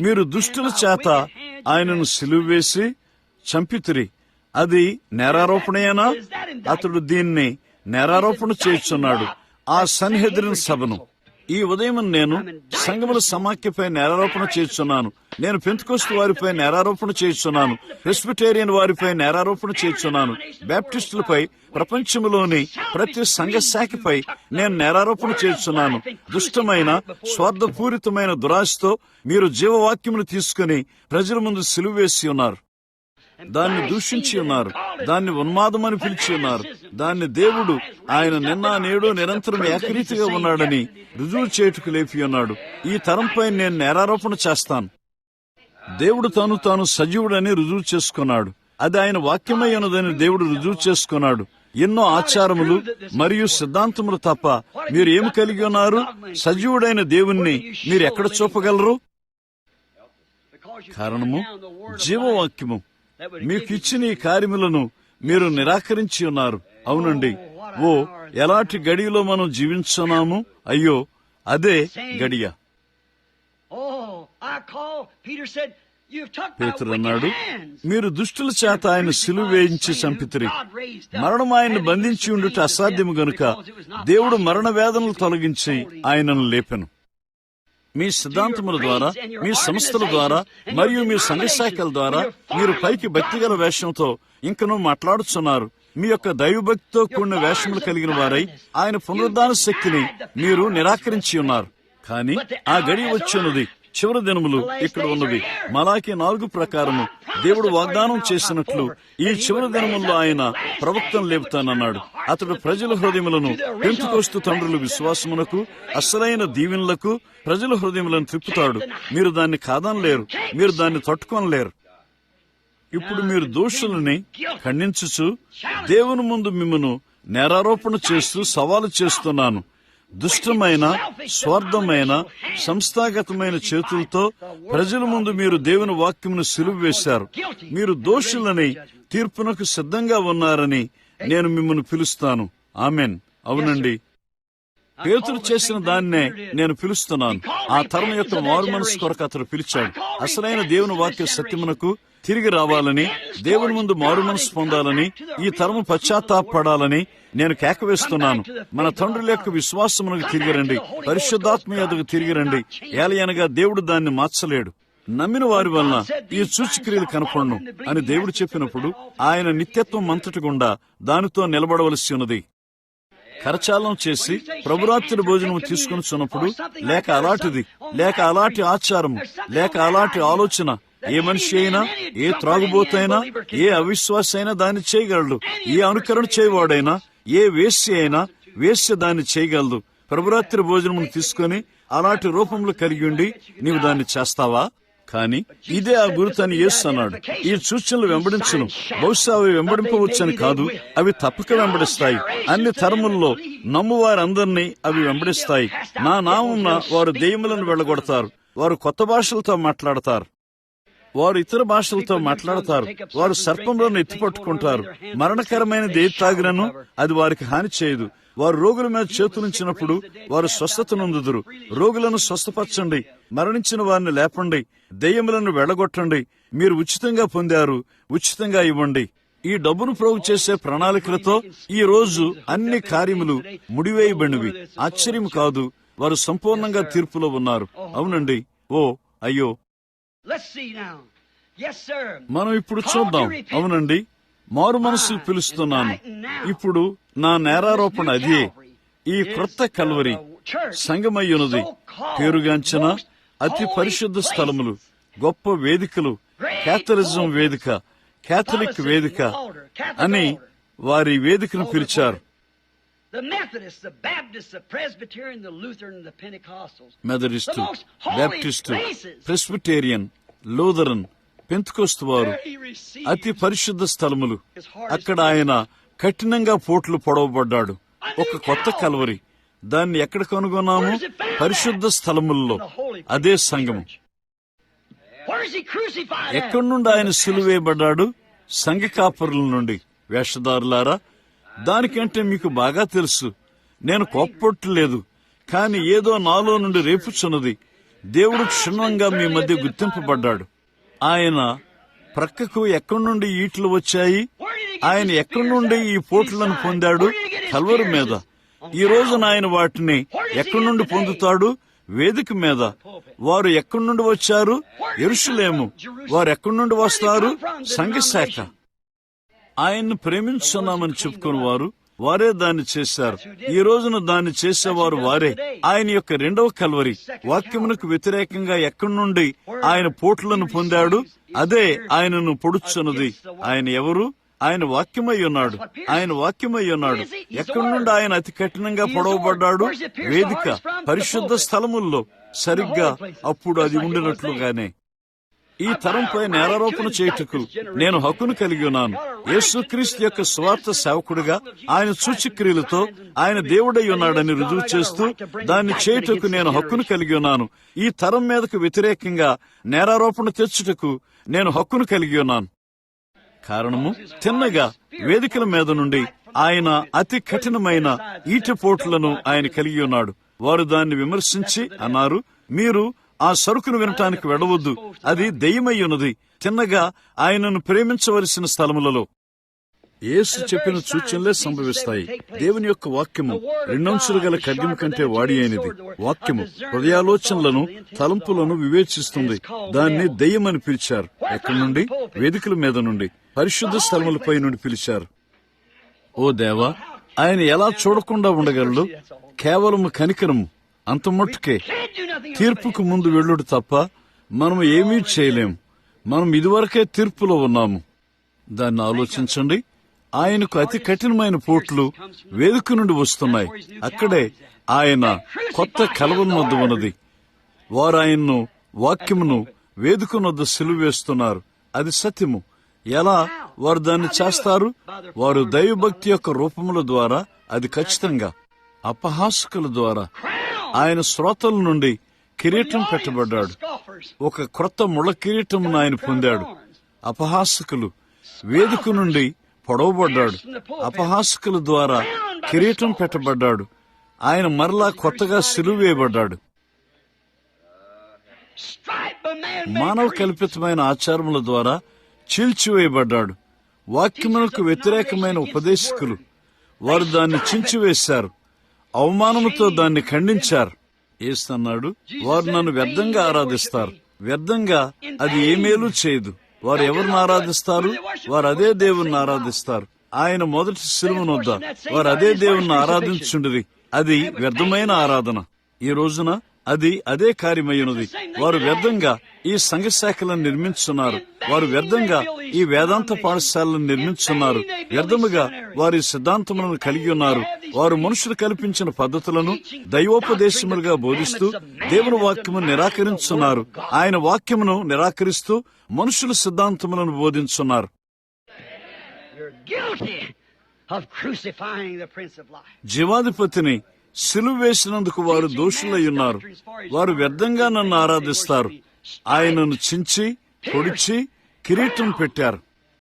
మీరు దుష్టుల చేత ఆయనను సిలువ వేసి చంపితిరి. అది నేరారోపణయేనా? అతడు దీన్ని నేరారోపణ చేయుచున్నాడు. ఆ సన్హెద్రిన్ సభను. ఈ ఉదయం నేను సంగముల సమాఖ్యపై నేరారోపణ చేస్తున్నాను నేను పెంతుకోస్తు వారిపై నేరారోపణ చేస్తున్నాను ప్రెస్బిటేరియన్ వారిపై నేరారోపణ చేస్తున్నాను బ్యాప్టిస్టులపై ప్రపంచంలోని ప్రతి సంఘ శాఖపై నేను నేరారోపణ చేస్తున్నాను దుష్టమైన స్వార్థపూరితమైన దురాశతో మీరు జీవవాక్యమును తీసుకుని ప్రజల ముందు సిలువ వేసి ఉన్నారు. దాన్ని దూషించి ఉన్నారు దాన్ని ఉన్మాదమని పిలిచి ఉన్నారు దాన్ని దేవుడు ఆయన నిన్న నేడు నిరంతరం ఏకరీతిగా ఉన్నాడని రుజువు చేటుకు లేపి ఉన్నాడు ఈ తరంపై నేను నేరారోపణ చేస్తాను. దేవుడు తాను తాను సజీవుడని రుజువు చేసుకున్నాడు. అది ఆయన వాక్యమై ఉన్నదని దేవుడు రుజువు చేసుకున్నాడు. ఎన్నో ఆచారములు మరియు సిద్ధాంతములు తప్ప మీరు ఏమి కలిగి ఉన్నారు? సజీవుడైన దేవుణ్ణి మీరు ఎక్కడ చూపగలరు? కారణము జీవవాక్యము. మీకు ఇచ్చిన ఈ కార్యములను మీరు నిరాకరించి ఉన్నారు. అవునండి. ఓ ఎలాంటి గడియలో మనం జీవించున్నాము? అయ్యో అదే గడియ. Oh, పేతురు అన్నాడు hands. మీరు దుష్టుల చేత ఆయన సిలువ వేయించి చంపితిరి. మరణం ఆయన బంధించి ఉండుట అసాధ్యము గనుక. దేవుడు మరణ వేదనలు తొలగించి ఆయనను లేపెను. మీ సిద్ధాంతముల ద్వారా మీ సంస్థల ద్వారా మరియు మీ సంఘ శాఖల ద్వారా మీరు పైకి భక్తిగల వేషంతో ఇంకనూ మాట్లాడుచున్నారు. మీ యొక్క దైవభక్తితో కూడిన వేషములు కలిగిన వారై ఆయన పునరుద్ధాన శక్తిని మీరు నిరాకరించి ఉన్నారు. కానీ ఆ గడి వచ్చినది చివరి దినములు ఇక్కడ ఉన్నవి. మలాకి నాలుగు ప్రకారము దేవుడు వాగ్దానం చేసినట్లు ఈ చివరి దినముల్లో ఆయన ప్రవక్తను లేపుతానన్నాడు. అతడు ప్రజల హృదయములను పెంచుకొస్తూ తండ్రుల విశ్వాసమునకు అసలైన దీవెనలకు ప్రజల హృదయములను త్రిప్పుతాడు మీరు దాన్ని కాదనలేరు మీరు దాన్ని తట్టుకొనలేరు. ఇప్పుడు మీరు దోషులని ఖండించుచు దేవుని ముందు మిమ్మను నేరారోపణ చేస్తూ సవాలు చేస్తున్నాను. దుష్టమైన స్వార్థమైన సంస్థాగతమైన చేతులతో ప్రజల ముందు మీరు దేవుని వాక్యమును సిలువ వేశారు. మీరు దోషులని తీర్పునకు సిద్ధంగా ఉన్నారని నేను మిమ్మల్ని పిలుస్తాను. ఆమెన్. అవునండి. పేతులు చేసిన దాన్నే నేను పిలుస్తున్నాను. ఆ తరం యొక్క మారు మనసు కొరకు అతడు పిలిచాడు. అసలైన దేవుని వాక్య సత్యమునకు తిరిగి రావాలని దేవుని ముందు మారు మనసు పొందాలని ఈ తరము పశ్చాత్తాపడాలని నేను కేకవేస్తున్నాను. మన తండ్రుల యొక్క విశ్వాసమునకు తిరిగి రండి. పరిశుద్ధాత్మ యొద్దకు తిరిగి రండి. ఏలయనగా దేవుడు దాన్ని మార్చలేడు. నమ్మిన వారి వలన ఈ సూచిక్రియలు కనపడను అని దేవుడు చెప్పినప్పుడు ఆయన నిత్యత్వం అంతటి గుండా దానితో నిలబడవలసి ఉన్నది. కరచాలం చేసి ప్రభురాత్రి భోజనం తీసుకుని చున్నప్పుడు లేక అలాంటిది లేక అలాంటి ఆచారము లేక అలాంటి ఆలోచన ఏ మనిషి అయినా ఏ త్రాగుబోతైనా ఏ అవిశ్వాస అయినా దాన్ని చేయగలడు. ఏ అనుకరణ చేయవాడైనా ఏ వేశ్య అయినా వేశ్య దాన్ని చేయగలదు. ప్రభురాత్రి భోజనమును తీసుకొని అలాంటి రూపంలో కలిగి ఉండి నీవు దాన్ని చేస్తావా? కాని ఇదే ఆ గురుతని యేసు అన్నాడు. ఈ సూచనలు వెంబడించును. బహుశా అవి వెంబడింపవచ్చని కాదు. అవి తప్పక వెంబడిస్తాయి. అన్ని తరముల్లో నమ్మువారందరినీ అవి వెంబడిస్తాయి. నా నామంన వారు దెయ్యములను వెళ్ళగొడతారు. వారు కొత్త భాషలతో మాట్లాడతారు. వారు ఇతర భాషలతో మాట్లాడతారు. వారు సర్పంలోని ఎత్తిపట్టుకుంటారు. మరణకరమైనది ఏది తాగినను అది వారికి హాని చేయదు. వారు రోగుల మీద చేతులుంచినప్పుడు వారు స్వస్థత నొందుదురు. రోగులను స్వస్థపరచండి. మరణించిన వారిని లేపండి. దెయ్యములను వెళ్ళగొట్టండి. మీరు ఉచితంగా పొందారు. ఉచితంగా ఇవ్వండి. ఈ డబ్బును ప్రోగు చేసే ప్రణాళికలతో ఈ రోజు అన్ని కార్యములు ముడివేయబడినవి. ఆశ్చర్యం కాదు. వారు సంపూర్ణంగా తీర్పులో ఉన్నారు. అవునండి. ఓ అయ్యో. మనం ఇప్పుడు చూద్దాం. అవునండి. మారు మనసు పిలుస్తున్నాను. ఇప్పుడు నా నేరారోపణ అదే ఈ క్రొత్త కల్వరి సంగమయ్యున్నది పేరుగాంచిన అతి పరిశుద్ధ స్థలములు గొప్ప వేదికలు క్యాథలిజం వేదిక క్యాథలిక్ వేదిక అని వారి వేదికను పిలిచారు. Methodist Baptist. Presbyterian Lutheran Pentecost వారు అతి పరిశుద్ధ స్థలములు. అక్కడ ఆయన కఠినంగా పోట్లు పొడవబడ్డాడు. ఒక కొత్త కలవరి. దాన్ని ఎక్కడ కనుగొన్నాము? పరిశుద్ధ స్థలముల్లో. అదే సంఘము? ఎక్కడి నుండి ఆయన సిలువేయబడ్డాడు సంఘ కాపరుల నుండి. వేషధారులారా దానికంటే మీకు బాగా తెలుసు. నేను కోప్పట్లేదు కాని ఏదో నాలో నుండి రేపుచున్నది. దేవుడు క్షుణ్ణంగా మీ మధ్య గుర్తింపబడ్డాడు. ఆయన ప్రక్కకు ఎక్కడి నుండి ఈట్లు వచ్చాయి? ఆయన ఎక్కడి నుండి ఈ పోట్లను పొందాడు? కల్వరు మీద. ఈ రోజున ఆయన వాటిని ఎక్కడి నుండి పొందుతాడు? వేదిక మీద. వారు ఎక్కడి నుండి వచ్చారు? ఎరుషులేము. వారు ఎక్కడి నుండి వస్తారు? సంఘశాఖ. ఆయన్ని ప్రేమించున్నామని చెప్పుకుని వారు వారే దాన్ని చేశారు. ఈ రోజున దాన్ని చేసేవారు వారే. ఆయన యొక్క రెండవ కల్వరి. వాక్యమునకు వ్యతిరేకంగా ఎక్కడి నుండి ఆయన పోట్లను పొందాడు? అదే ఆయనను పొడుచున్నది. ఆయన ఎవరు? ఆయన వాక్యమై ఉన్నాడు. ఆయన వాక్యమై ఉన్నాడు. ఎక్కడి నుండి ఆయన అతి కఠినంగా పొడవబడ్డాడు? వేదిక పరిశుద్ధ స్థలముల్లో. సరిగ్గా అప్పుడు అది ఉండినట్లుగానే. ఈ తరంపై నేరారోపణ చేయుటకు నేను హక్కును కలిగి ఉన్నాను. యేసుక్రీస్తు యొక్క స్వార్థ సేవకుడిగా ఆయన సూచిక్రియలతో ఆయన దేవుడై ఉన్నాడని రుజువు చేస్తూ దాన్ని చేయుటకు నేను హక్కును కలిగి ఉన్నాను. ఈ తరం మీదకు వ్యతిరేకంగా నేరారోపణ తెచ్చుటకు నేను హక్కును కలిగి ఉన్నాను. కారణము తిన్నగా వేదికల మీద నుండి ఆయన అతి కఠినమైన ఈటపోట్లను ఆయన కలిగి ఉన్నాడు. వారు దాన్ని విమర్శించి అన్నారు మీరు ఆ సరుకును వినటానికి వెళ్ళవద్దు. అది దెయ్యమై ఉన్నది తిన్నగా ఆయనను ప్రేమించవలసిన స్థలములలో. యేసు చెప్పిన సూచనలే సంభవిస్తాయి. దేవుని యొక్క వాక్యము రెండంచులు గల ఖడ్గం కంటే వాడి అయినది. వాక్యము హృదయాలోచనలను తలంపులను వివేచిస్తుంది. దాన్ని దెయ్యమని పిలిచారు. ఎక్కడి నుండి? వేదికల మీద నుండి. పరిశుద్ధ స్థలములపై నుండి పిలిచారు. ఓ దేవా ఆయన ఎలా చూడకుండా ఉండగలడు? కేవలము కనికరము. అంత మట్టుకే. తీర్పుకు ముందు వెళ్ళుడు తప్ప మనం ఏమీ చేయలేం. మనం ఇదివరకే తీర్పులో ఉన్నాము. దాన్ని ఆలోచించండి. ఆయనకు అతి కఠినమైన పోట్లు వేదిక నుండి వస్తున్నాయి. అక్కడే ఆయన కొత్త కలవన ఉన్నది. వారు ఆయన్ను వాక్యమును వేదికనొద్ద సిలువ వేస్తున్నారు. అది సత్యము. ఎలా వారు దాన్ని చేస్తారు? వారు దైవభక్తి యొక్క రూపముల ద్వారా అది ఖచ్చితంగా అపహాసుకుల ద్వారా. ఆయన శ్రోతల నుండి కిరీటం పెట్టబడ్డాడు. ఒక క్రొత్త ముళ్ళ కిరీటమును ఆయన పొందాడు. అపహాసకులు వేదిక నుండి పొడవబడ్డాడు. అపహాసకుల ద్వారా కిరీటం పెట్టబడ్డాడు. ఆయన మరలా కొత్తగా సిలువేయబడ్డాడు మానవ కల్పితమైన ఆచారముల ద్వారా చీల్చివేయబడ్డాడు వాక్యములకు వ్యతిరేకమైన ఉపదేశకులు వారు దాన్ని చించివేశారు. అవమానముతో దాన్ని ఖండించారు. ఏస్తన్నాడు వారు నన్ను వ్యర్థంగా ఆరాధిస్తారు. వ్యర్థంగా అది ఏమేలు చేయదు. వారు ఎవరిని ఆరాధిస్తారు? వారు అదే దేవుణ్ణి ఆరాధిస్తారు. ఆయన మొదటి సిలువనొద్ద వారు అదే దేవుణ్ణి ఆరాధించుండిరి. అది వ్యర్థమైన ఆరాధన. ఈ రోజున అది అదే కార్యమయ్యున్నది. వారు వ్యర్థంగా ఈ సంఘ శాఖలను నిర్మించున్నారు. వారు వ్యర్థంగా ఈ వేదాంత పాఠశాలను నిర్మించున్నారు. వ్యర్థముగా వారి సిద్ధాంతములను కలిగి ఉన్నారు. వారు మనుషులు కల్పించిన పద్ధతులను దైవోపదేశములుగా బోధిస్తూ దేవుని వాక్యమును నిరాకరించున్నారు. ఆయన వాక్యమును నిరాకరిస్తూ మనుషుల సిద్ధాంతములను బోధించున్నారు. జీవాధిపతిని సిలువ వేసినందుకు వారు దోషులై ఉన్నారు. వారు వ్యర్థంగా నన్ను ఆరాధిస్తారు. ఆయనను చించి పొడిచి కిరీటం పెట్టారు.